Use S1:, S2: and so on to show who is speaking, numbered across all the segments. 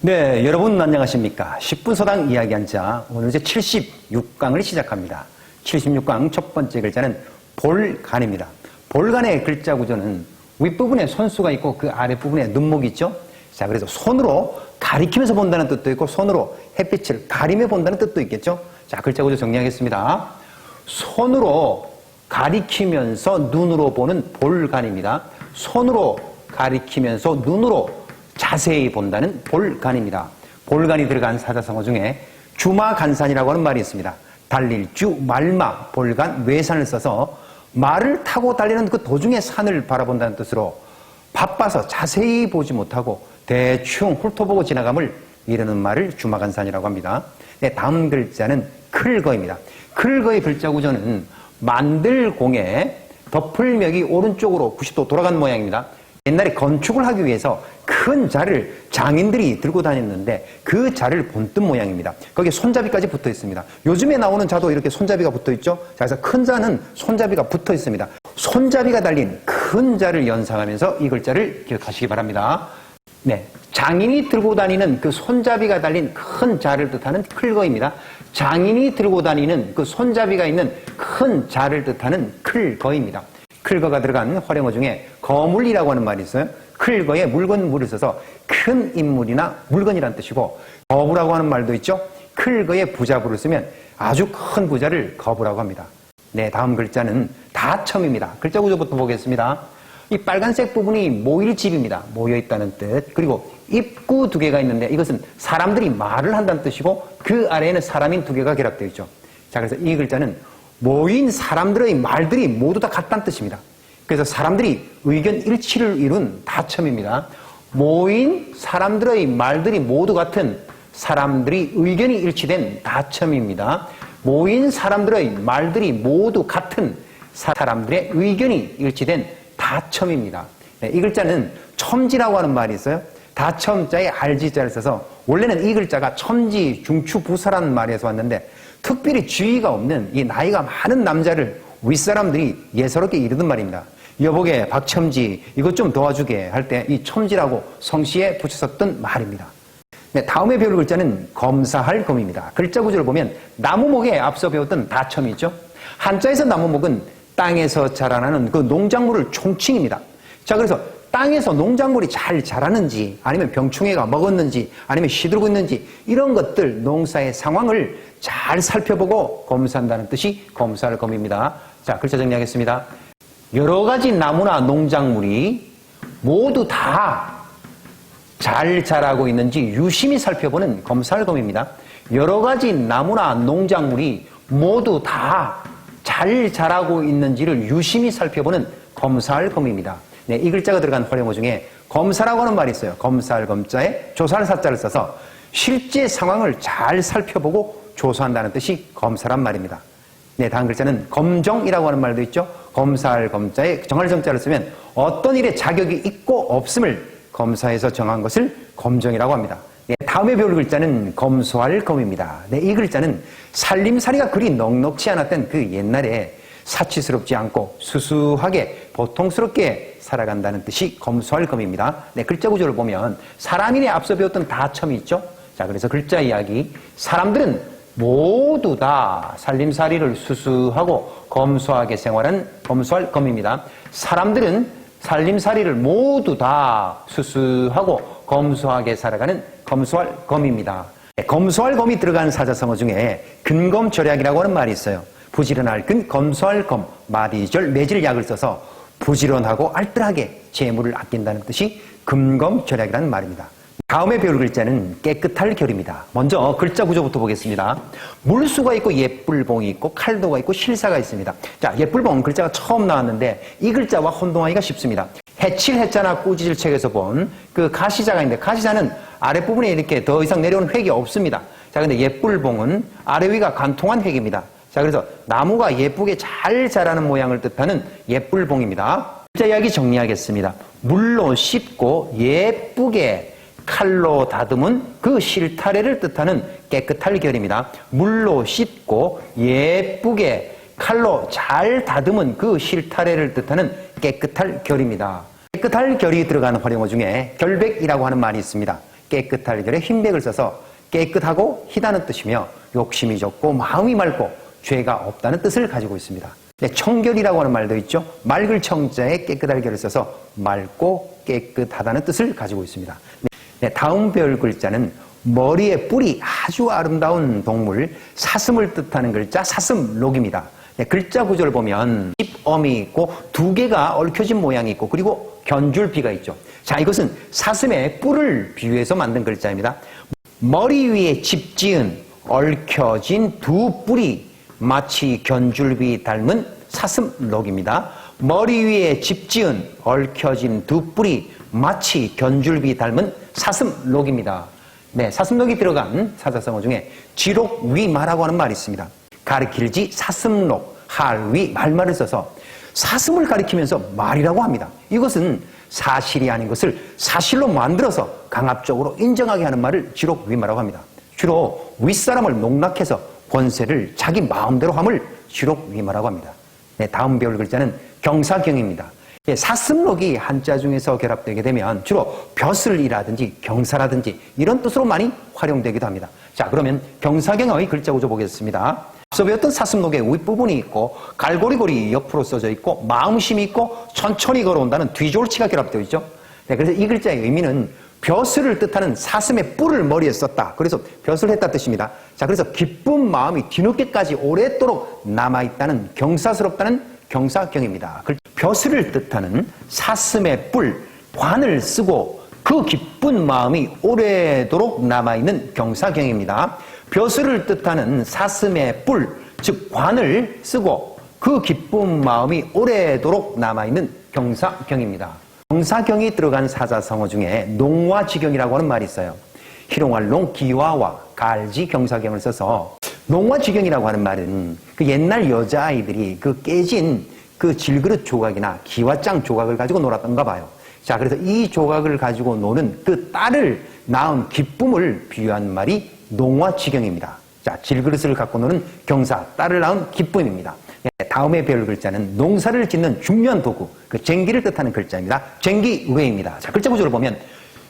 S1: 네, 여러분 안녕하십니까. 10분 서당 이야기 한자 오늘 이제 76강을 시작합니다. 76강 첫 번째 글자는 볼간입니다. 볼간의 글자 구조는 윗부분에 손수가 있고 그 아랫부분에 눈목이 있죠. 자, 그래서 손으로 가리키면서 본다는 뜻도 있고 손으로 햇빛을 가리며 본다는 뜻도 있겠죠. 자, 글자 구조 정리하겠습니다. 손으로 가리키면서 눈으로 보는 볼간입니다. 손으로 가리키면서 눈으로 자세히 본다는 볼간입니다. 볼간이 들어간 사자성어 중에 주마간산이라고 하는 말이 있습니다. 달릴 주, 말마, 볼간, 외산을 써서 말을 타고 달리는 그 도중에 산을 바라본다는 뜻으로 바빠서 자세히 보지 못하고 대충 훑어보고 지나감을 이르는 말을 주마간산이라고 합니다. 네, 다음 글자는 클거입니다. 클거의 글자 구조는 만들공에 덮을벽이 오른쪽으로 90도 돌아간 모양입니다. 옛날에 건축을 하기 위해서 큰 자를 장인들이 들고 다녔는데 그 자를 본뜬 모양입니다. 거기에 손잡이까지 붙어 있습니다. 요즘에 나오는 자도 이렇게 손잡이가 붙어 있죠. 자, 그래서 큰 자는 손잡이가 붙어 있습니다. 손잡이가 달린 큰 자를 연상하면서 이 글자를 기억하시기 바랍니다. 네. 장인이 들고 다니는 그 손잡이가 달린 큰 자를 뜻하는 클거입니다. 장인이 들고 다니는 그 손잡이가 있는 큰 자를 뜻하는 클거입니다. 클거가 들어간 활용어 중에 거물이라고 하는 말이 있어요. 클거에 물건 물을 써서 큰 인물이나 물건이란 뜻이고 거부라고 하는 말도 있죠. 클거에 부자부를 쓰면 아주 큰 부자를 거부라고 합니다. 네, 다음 글자는 다첨입니다. 글자 구조부터 보겠습니다. 이 빨간색 부분이 모일 집입니다. 모여 있다는 뜻. 그리고 입구 두 개가 있는데 이것은 사람들이 말을 한다는 뜻이고 그 아래에는 사람인 두 개가 결합되어 있죠. 자, 그래서 이 글자는 모인 사람들의 말들이 모두 다 같다는 뜻입니다. 그래서 사람들이 의견 일치를 이룬 다첨입니다. 모인 사람들의 말들이 모두 같은 사람들이 의견이 일치된 다첨입니다. 모인 사람들의 말들이 모두 같은 사람들의 의견이 일치된 다첨입니다. 네, 이 글자는 첨지라고 하는 말이 있어요. 다첨자에 알지자를 써서 원래는 이 글자가 첨지, 중추, 부사라는 말에서 왔는데 특별히 주의가 없는 이 나이가 많은 남자를 윗사람들이 예사롭게 이르는 말입니다. 여보게 박첨지 이것 좀 도와주게 할 때 이 첨지라고 성씨에 붙였었던 말입니다. 네, 다음에 배울 글자는 검사할 검입니다. 글자 구조를 보면 나무목에 앞서 배웠던 다첨이 있죠. 한자에서 나무목은 땅에서 자라나는 그 농작물을 총칭입니다. 자, 그래서 땅에서 농작물이 잘 자라는지 아니면 병충해가 먹었는지 아니면 시들고 있는지 이런 것들 농사의 상황을 잘 살펴보고 검사한다는 뜻이 검사할 검입니다. 자, 글자 정리하겠습니다. 여러 가지 나무나 농작물이 모두 다 잘 자라고 있는지 유심히 살펴보는 검사할 검입니다. 여러 가지 나무나 농작물이 모두 다 잘 자라고 있는지를 유심히 살펴보는 검사할 검입니다. 네, 이 글자가 들어간 활용어 중에 검사라고 하는 말이 있어요. 검사할 검자에 조사할 사자를 써서 실제 상황을 잘 살펴보고 조사한다는 뜻이 검사란 말입니다. 네, 다음 글자는 검정이라고 하는 말도 있죠. 검사할 검자에 정할 정자를 쓰면 어떤 일에 자격이 있고 없음을 검사해서 정한 것을 검정이라고 합니다. 네, 다음에 배울 글자는 검소할 검입니다. 네, 이 글자는 살림살이가 그리 넉넉지 않았던 그 옛날에 사치스럽지 않고 수수하게 보통스럽게 살아간다는 뜻이 검소할 검입니다. 네, 글자 구조를 보면 사람인에 앞서 배웠던 다첨이 있죠. 자, 그래서 글자 이야기. 사람들은 모두 다 살림살이를 수수하고 검소하게 생활한 검소할 검입니다. 사람들은 살림살이를 모두 다 수수하고 검소하게 살아가는 검소할 검입니다. 네, 검소할 검이 들어간 사자성어 중에 근검절약이라고 하는 말이 있어요. 부지런할 근, 검소할 검, 마디절, 매질 약을 써서 부지런하고 알뜰하게 재물을 아낀다는 뜻이 금검절약이라는 말입니다. 다음에 배울 글자는 깨끗할 결입니다. 먼저 글자 구조부터 보겠습니다. 물수가 있고 예불봉이 있고 칼도가 있고 실사가 있습니다. 자, 예불봉 글자가 처음 나왔는데 이 글자와 혼동하기가 쉽습니다. 해칠 해자나 꾸짖을 책에서 본 그 가시자가 있는데 가시자는 아랫부분에 이렇게 더 이상 내려오는 획이 없습니다. 자, 근데 예불봉은 아래 위가 관통한 획입니다. 자, 그래서 나무가 예쁘게 잘 자라는 모양을 뜻하는 예불봉입니다. 글자 이야기 정리하겠습니다. 물로 씻고 예쁘게 칼로 다듬은 그 실타래를 뜻하는 깨끗할 결입니다. 물로 씻고 예쁘게 칼로 잘 다듬은 그 실타래를 뜻하는 깨끗할 결입니다. 깨끗할 결이 들어가는 활용어 중에 결백이라고 하는 말이 있습니다. 깨끗할 결에 흰백을 써서 깨끗하고 희다는 뜻이며 욕심이 적고 마음이 맑고 죄가 없다는 뜻을 가지고 있습니다. 네, 청결이라고 하는 말도 있죠. 맑을 청자에 깨끗할 결을 써서 맑고 깨끗하다는 뜻을 가지고 있습니다. 네, 다음 배울 글자는 머리에 뿔이 아주 아름다운 동물 사슴을 뜻하는 글자 사슴록입니다. 네, 글자 구조를 보면 입엄이 있고 두 개가 얽혀진 모양이 있고 그리고 견줄비가 있죠. 자, 이것은 사슴의 뿔을 비유해서 만든 글자입니다. 머리 위에 집 지은 얽혀진 두 뿔이 마치 견줄비 닮은 사슴록입니다. 머리 위에 집 지은 얽혀진 두 뿔이 마치 견줄비 닮은 사슴록입니다. 네, 사슴록이 들어간 사자성어 중에 지록위마라고 하는 말이 있습니다. 가리킬지 사슴록, 할위, 말말을 써서 사슴을 가리키면서 말이라고 합니다. 이것은 사실이 아닌 것을 사실로 만들어서 강압적으로 인정하게 하는 말을 지록위마라고 합니다. 주로 윗사람을 농락해서 권세를 자기 마음대로 함을 지록위마라고 합니다. 네, 다음 배울 글자는 경사경입니다. 예, 사슴록이 한자 중에서 결합되게 되면 주로 벼슬이라든지 경사라든지 이런 뜻으로 많이 활용되기도 합니다. 자, 그러면 경사경의 글자 구조 보겠습니다. 앞서 배웠던 사슴록의 윗부분이 있고 갈고리고리 옆으로 써져 있고 마음심이 있고 천천히 걸어온다는 뒤졸치가 결합되어 있죠. 네, 그래서 이 글자의 의미는 벼슬을 뜻하는 사슴의 뿔을 머리에 썼다. 그래서 벼슬 했다 뜻입니다. 자, 그래서 기쁜 마음이 뒤늦게까지 오랫도록 남아있다는 경사스럽다는 경사경입니다. 글- 벼슬을 뜻하는 사슴의 뿔, 관을 쓰고 그 기쁜 마음이 오래도록 남아있는 경사경입니다. 벼슬을 뜻하는 사슴의 뿔, 즉 관을 쓰고 그 기쁜 마음이 오래도록 남아있는 경사경입니다. 경사경이 들어간 사자성어 중에 농화지경이라고 하는 말이 있어요. 희롱할롱 기와와 갈지 경사경을 써서 농화지경이라고 하는 말은 그 옛날 여자아이들이 그 깨진 그 질그릇 조각이나 기와장 조각을 가지고 놀았던가 봐요. 자, 그래서 이 조각을 가지고 노는 그 딸을 낳은 기쁨을 비유한 말이 농화지경입니다. 자, 질그릇을 갖고 노는 경사, 딸을 낳은 기쁨입니다. 네, 다음에 배울 글자는 농사를 짓는 중요한 도구, 그 쟁기를 뜻하는 글자입니다. 쟁기외입니다. 자, 글자 구조를 보면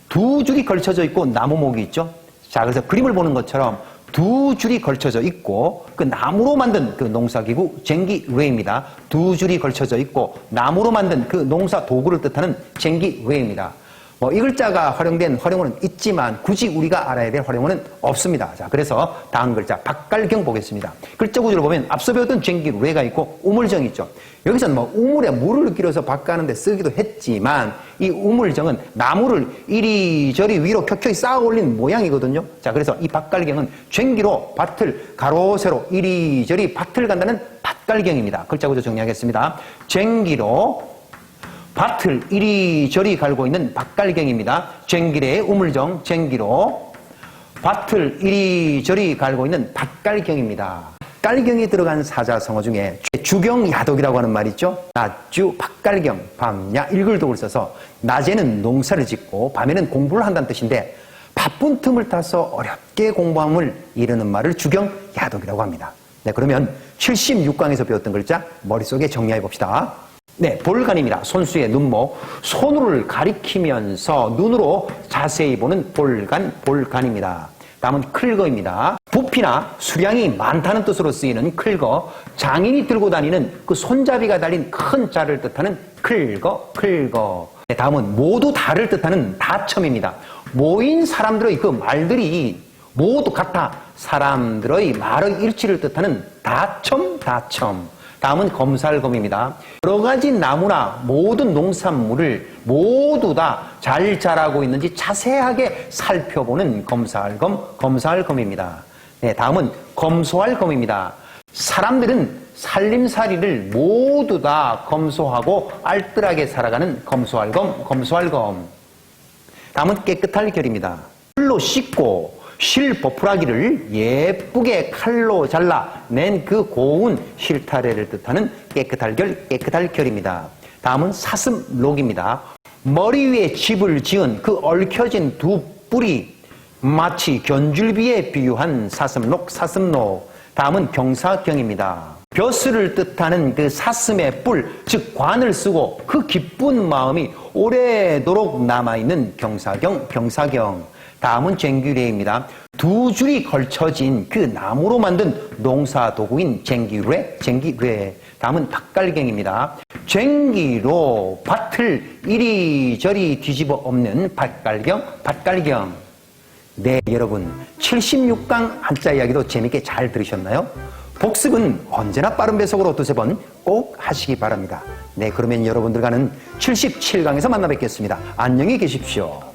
S1: 두 줄이 걸쳐져 있고 나무목이 있죠. 자, 그래서 그림을 보는 것처럼 두 줄이 걸쳐져 있고 그 나무로 만든 그 농사기구 쟁기 외입니다. 두 줄이 걸쳐져 있고 나무로 만든 그 농사 도구를 뜻하는 쟁기 외입니다. 뭐 이 글자가 활용된 활용어는 있지만 굳이 우리가 알아야 될 활용어는 없습니다. 자, 그래서 다음 글자 박갈경 보겠습니다. 글자 구조를 보면 앞서 배웠던 쟁기외가 있고 우물정이 있죠. 여기서는 뭐 우물에 물을 길어서 밭가는데 쓰기도 했지만 이 우물정은 나무를 이리저리 위로 켜켜이 쌓아 올린 모양이거든요. 자, 그래서 이 밭갈경은 쟁기로 밭을 가로 세로 이리저리 밭을 간다는 밭갈경입니다. 글자 구조 정리하겠습니다. 쟁기로 밭을 이리저리 갈고 있는 밭갈경입니다. 쟁기의 우물정, 쟁기로 밭을 이리저리 갈고 있는 밭갈경입니다. 밭갈경이 들어간 사자성어 중에 주경야독이라고 하는 말 있죠. 낮주 밭갈경, 밤야 일글독을 써서 낮에는 농사를 짓고 밤에는 공부를 한다는 뜻인데 바쁜 틈을 타서 어렵게 공부함을 이르는 말을 주경야독이라고 합니다. 네, 그러면 76강에서 배웠던 글자 머릿속에 정리해 봅시다. 네, 볼간입니다. 손수의 눈목. 손을 가리키면서 눈으로 자세히 보는 볼간, 볼간입니다. 다음은 클거입니다. 부피나 수량이 많다는 뜻으로 쓰이는 클거. 장인이 들고 다니는 그 손잡이가 달린 큰 자를 뜻하는 클거, 클거. 네, 다음은 모두 다를 뜻하는 다첨입니다. 모인 사람들의 그 말들이 모두 같아 사람들의 말의 일치를 뜻하는 다첨, 다첨. 다음은 검살검입니다. 여러 가지 나무나 모든 농산물을 모두 다 잘 자라고 있는지 자세하게 살펴보는 검살검, 검살검입니다. 네, 다음은 검소할검입니다. 사람들은 살림살이를 모두 다 검소하고 알뜰하게 살아가는 검소할검, 검소할검. 다음은 깨끗할 결입니다. 풀로 씻고 실 버프라기를 예쁘게 칼로 잘라 낸 그 고운 실타래를 뜻하는 깨끗할 결, 깨끗할 결입니다. 다음은 사슴록입니다. 머리 위에 집을 지은 그 얽혀진 두 뿔이 마치 견줄비에 비유한 사슴록, 사슴록. 다음은 경사경입니다. 벼슬을 뜻하는 그 사슴의 뿔, 즉 관을 쓰고 그 기쁜 마음이 오래도록 남아있는 경사경, 병사경. 다음은 쟁기뢰입니다. 두 줄이 걸쳐진 그 나무로 만든 농사 도구인 쟁기뢰, 쟁기뢰. 다음은 밭갈경입니다. 쟁기로 밭을 이리저리 뒤집어 엎는 밭갈경, 밭갈경. 네, 여러분. 76강 한자 이야기도 재밌게 잘 들으셨나요? 복습은 언제나 빠른 배속으로 두세 번 꼭 하시기 바랍니다. 네, 그러면 여러분들과는 77강에서 만나 뵙겠습니다. 안녕히 계십시오.